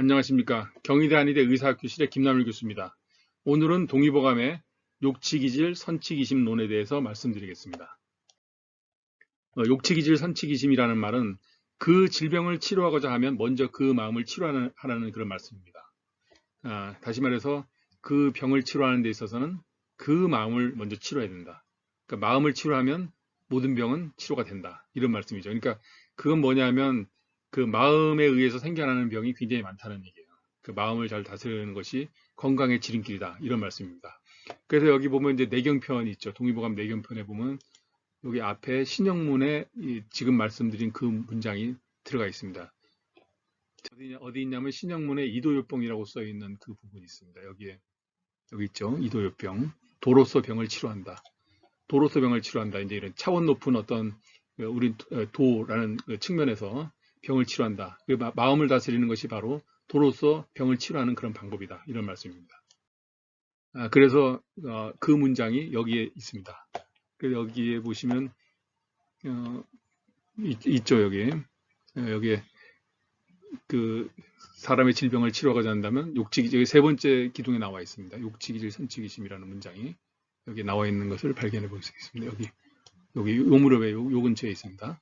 안녕하십니까. 경희대 한의대 의사학교실의 김남일 교수입니다. 오늘은 동의보감의 욕치기질 선치기심론에 대해서 말씀드리겠습니다. 어, 욕치기질 선치기심이라는 말은 그 질병을 치료하고자 하면 먼저 그 마음을 치료하는 하라는 그런 말씀입니다. 아, 다시 말해서 그 병을 치료하는 데 있어서는 그 마음을 먼저 치료해야 된다. 그러니까 마음을 치료하면 모든 병은 치료가 된다. 이런 말씀이죠. 그러니까 그건 뭐냐면 그 마음에 의해서 생겨나는 병이 굉장히 많다는 얘기예요. 그 마음을 잘 다스리는 것이 건강의 지름길이다. 이런 말씀입니다. 그래서 여기 보면 이제 내경편이 있죠. 동의보감 내경편에 보면 여기 앞에 신영문에 지금 말씀드린 그 문장이 들어가 있습니다. 어디, 있냐면 신영문에 이도요병이라고 써 있는 그 부분이 있습니다. 여기에 여기 있죠. 이도요병. 도로서 병을 치료한다. 도로서 병을 치료한다. 이제 이런 차원 높은 어떤 그 우리 도라는 그 측면에서 병을 치료한다. 그 마음을 다스리는 것이 바로 도로서 병을 치료하는 그런 방법이다. 이런 말씀입니다. 아, 그래서 어, 그 문장이 여기에 있습니다. 그래서 여기에 보시면 어, 있, 죠 여기 어, 여기에 그 사람의 질병을 치료하고자 한다면 욕치기 여기 세 번째 기둥에 나와 있습니다. 욕치기질 선치기심이라는 문장이 여기 나와 있는 것을 발견해 볼 수 있습니다. 여기 여기 요 무렵에 요, 요 근처에 있습니다.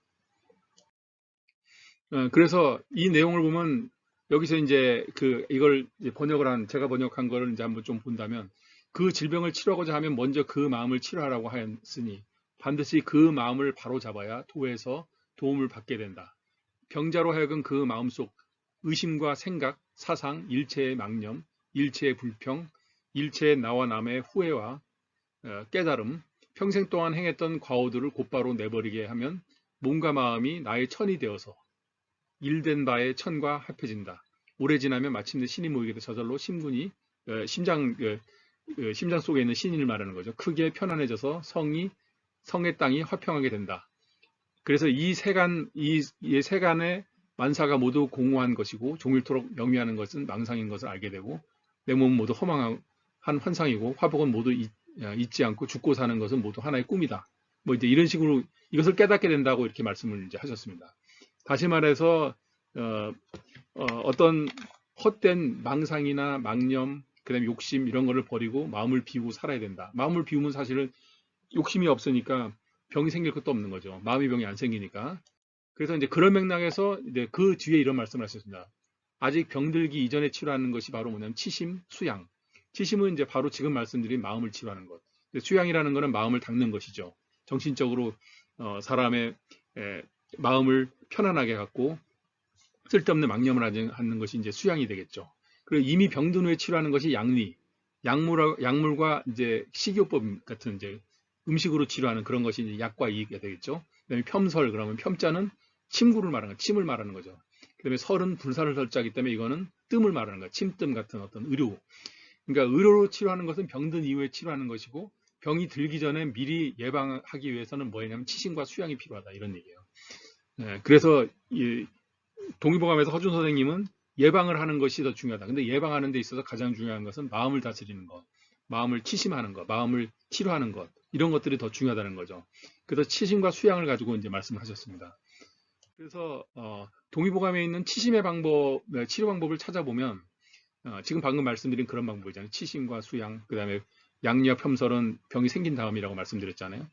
어, 그래서 이 내용을 보면 여기서 이제 그 이걸 이제 번역을 한 제가 번역한 거를 이제 한번 좀 본다면 그 질병을 치료하고자 하면 먼저 그 마음을 치료하라고 하였으니 반드시 그 마음을 바로 잡아야 도에서 도움을 받게 된다. 병자로 하여금 그 마음속 의심과 생각, 사상, 일체의 망념, 일체의 불평, 일체의 나와 남의 후회와 어, 깨달음, 평생 동안 행했던 과오들을 곧바로 내버리게 하면 몸과 마음이 나의 천이 되어서 일된 바의 천과 합해진다. 오래 지나면 마침내 신이 모이게 돼 저절로 심군이 어, 심장 어, 어, 심장 속에 있는 신인을 말하는 거죠. 크게 편안해져서 성이 성의 땅이 화평하게 된다. 그래서 이 세간 이, 이 세간의 만사가 모두 공허한 것이고 종일토록 영위하는 것은 망상인 것을 알게 되고 내 몸은 모두 허망한 환상이고 화복은 모두 잊, 지 않고 죽고 사는 것은 모두 하나의 꿈이다. 뭐 이제 이런 식으로 이것을 깨닫게 된다고 이렇게 말씀을 이제 하셨습니다. 다시 말해서 어, 떤 헛된 망상이나 망념, 그다음에 욕심 이런 거를 버리고 마음을 비우고 살아야 된다. 마음을 비우면 사실은 욕심이 없으니까 병이 생길 것도 없는 거죠. 마음의 병이 안 생기니까. 그래서 이제 그런 맥락에서 이제 그 뒤에 이런 말씀을 하셨습니다. 아직 병들기 이전에 치료하는 것이 바로 뭐냐면 치심, 수양. 치심은 이제 바로 지금 말씀드린 마음을 치료하는 것. 수양이라는 것은 마음을 닦는 것이죠. 정신적으로 어, 사람의 에, 마음을 편안하게 갖고 쓸데없는 망념을 하는 것이 이제 수양이 되겠죠. 그리고 이미 병든 후에 치료하는 것이 양리, 약물, 약물과 이제 식이요법 같은 이제 음식으로 치료하는 그런 것이 이제 약과 이익이 되겠죠. 그다음에 폄설 그러면 폄자는 침구를 말하는 거, 침을 말하는 거죠. 그다음에 설은 불사를 설자기 때문에 이거는 뜸을 말하는 거야. 침뜸 같은 어떤 의료. 그러니까 의료로 치료하는 것은 병든 이후에 치료하는 것이고 병이 들기 전에 미리 예방하기 위해서는 뭐냐면 치신과 수양이 필요하다 이런 얘기예요. 네, 그래서 이 동의보감에서 허준 선생님은 예방을 하는 것이 더 중요하다. 근데 예방하는 데 있어서 가장 중요한 것은 마음을 다스리는 것, 마음을 치심하는 것, 마음을 치료하는 것 이런 것들이 더 중요하다는 거죠. 그래서 치심과 수양을 가지고 이제 말씀을 하셨습니다. 그래서 어, 동의보감에 있는 치심의 방법, 네, 치료 방법을 찾아보면 어, 지금 방금 말씀드린 그런 방법이잖아요. 치심과 수양, 그 다음에 양력 혐설은 병이 생긴 다음이라고 말씀드렸잖아요.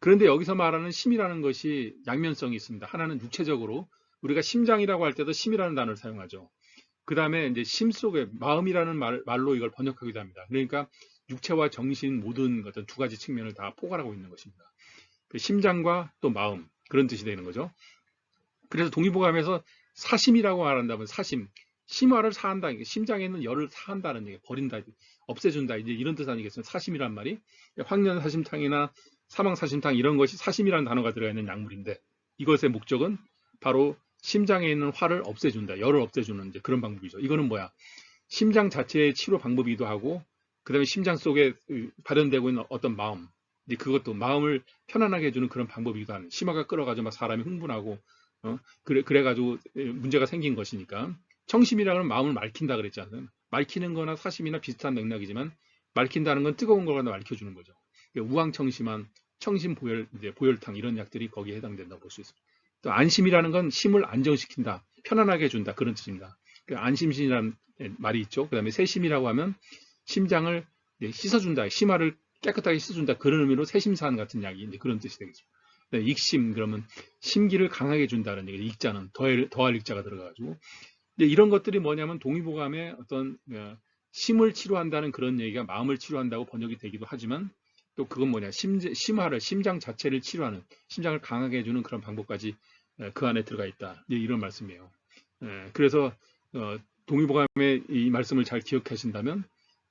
그런데 여기서 말하는 심이라는 것이 양면성이 있습니다. 하나는 육체적으로 우리가 심장이라고 할 때도 심이라는 단어를 사용하죠. 그 다음에 이제 심 속에 마음이라는 말, 말로 이걸 번역하기도 합니다. 그러니까 육체와 정신 모든 어떤 두 가지 측면을 다 포괄하고 있는 것입니다. 그 심장과 또 마음 그런 뜻이 되는 거죠. 그래서 동의보감에서 사심이라고 말한다면 사심, 심화를 사한다. 심장에 있는 열을 사한다는 얘기, 버린다, 없애준다. 이제 이런 뜻 아니겠습니까? 사심이란 말이 황년 사심탕이나 사망사심탕 이런 것이 사심이라는 단어가 들어가 있는 약물인데 이것의 목적은 바로 심장에 있는 화를 없애준다. 열을 없애주는 이제 그런 방법이죠. 이거는 뭐야? 심장 자체의 치료 방법이기도 하고 그 다음에 심장 속에 발현되고 있는 어떤 마음 이제 그것도 마음을 편안하게 해주는 그런 방법이기도 하는 심화가 끌어가지고 막 사람이 흥분하고 어? 그래, 그래가지고 문제가 생긴 것이니까 청심이라는 마음을 말킨다 그랬잖아요. 말키는 거나 사심이나 비슷한 맥락이지만 말킨다는 건 뜨거운 걸 갖다 말켜주는 거죠. 우황청심한 청심 보혈, 이제 보혈탕 이런 약들이 거기에 해당된다고 볼 수 있습니다. 또 안심이라는 건 심을 안정시킨다, 편안하게 해준다 그런 뜻입니다. 그 안심신이라는 말이 있죠. 그 다음에 세심이라고 하면 심장을 씻어준다, 심화를 깨끗하게 씻어준다 그런 의미로 세심산 같은 약이 이제 그런 뜻이 되겠죠. 네, 익심 그러면 심기를 강하게 준다는 얘기. 익자는 더할, 더할 익자가 들어가가지고 이런 것들이 뭐냐면 동의보감의 어떤 어, 심을 치료한다는 그런 얘기가 마음을 치료한다고 번역이 되기도 하지만 또 그건 뭐냐 심, 심화를 심장 자체를 치료하는 심장을 강하게 해주는 그런 방법까지 에, 그 안에 들어가 있다 이런 말씀이에요. 에, 그래서 어, 동의보감의 이 말씀을 잘 기억하신다면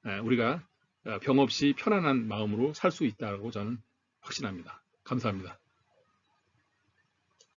에, 우리가 어, 병 없이 편안한 마음으로 살 수 있다고 저는 확신합니다. 감사합니다.